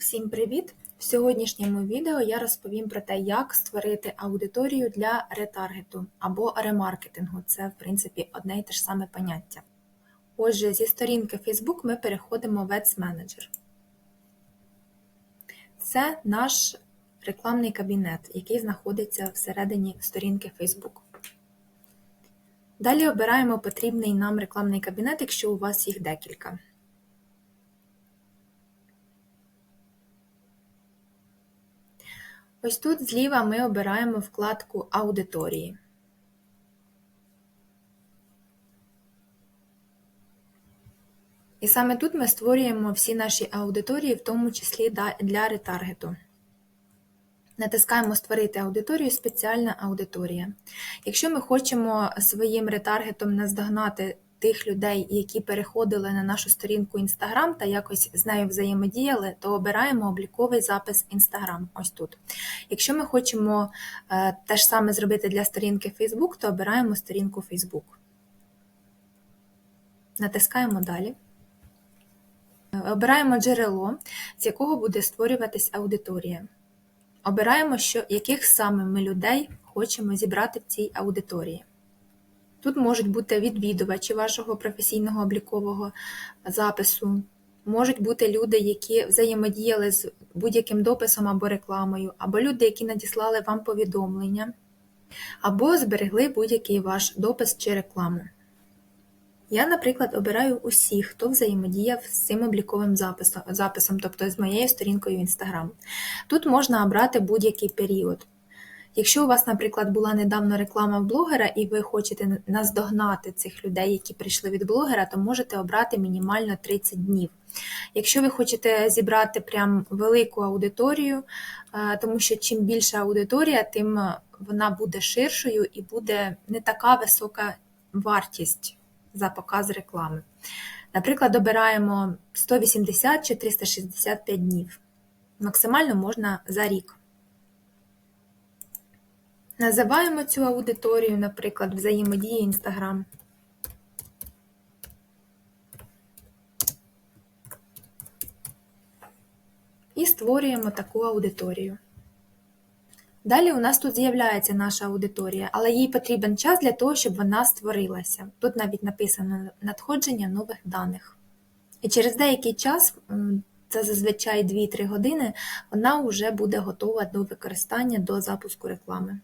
Всім привіт! В сьогоднішньому відео я розповім про те, як створити аудиторію для ретаргету або ремаркетингу. Це, в принципі, одне і те ж саме поняття. Отже, зі сторінки Facebook ми переходимо в Ads Manager. Це наш рекламний кабінет, який знаходиться всередині сторінки Facebook. Далі обираємо потрібний нам рекламний кабінет, якщо у вас їх декілька. Ось тут зліва ми обираємо вкладку Аудиторії. І саме тут ми створюємо всі наші аудиторії, в тому числі для ретаргету. Натискаємо Створити аудиторію спеціальна аудиторія. Якщо ми хочемо своїм ретаргетом наздогнати тих людей, які переходили на нашу сторінку Instagram та якось з нею взаємодіяли, то обираємо обліковий запис Instagram. Ось тут. Якщо ми хочемо е, те ж саме зробити для сторінки Facebook, то обираємо сторінку Facebook. Натискаємо далі. Обираємо джерело, з якого буде створюватись аудиторія. Обираємо, що, яких саме ми людей хочемо зібрати в цій аудиторії. Тут можуть бути відвідувачі вашого професійного облікового запису, можуть бути люди, які взаємодіяли з будь-яким дописом або рекламою, або люди, які надіслали вам повідомлення, або зберегли будь-який ваш допис чи рекламу. Я, наприклад, обираю усіх, хто взаємодіяв з цим обліковим записом, тобто з моєю сторінкою в Instagram. Тут можна обрати будь-який період. Якщо у вас, наприклад, була недавно реклама в блогера, і ви хочете наздогнати цих людей, які прийшли від блогера, то можете обрати мінімально 30 днів. Якщо ви хочете зібрати прям велику аудиторію, е, тому що чим більша аудиторія, тим е, вона буде ширшою і буде не така висока вартість за показ реклами. Наприклад, обираємо 180 чи 365 днів. Максимально можна за рік. Називаємо цю аудиторію, наприклад, взаємодії Instagram. І створюємо таку аудиторію. Далі у нас тут з'являється наша аудиторія, але їй потрібен час для того, щоб вона створилася. Тут навіть написано надходження нових даних. І через деякий час, це зазвичай 2-3 години, вона вже буде готова до використання до запуску реклами.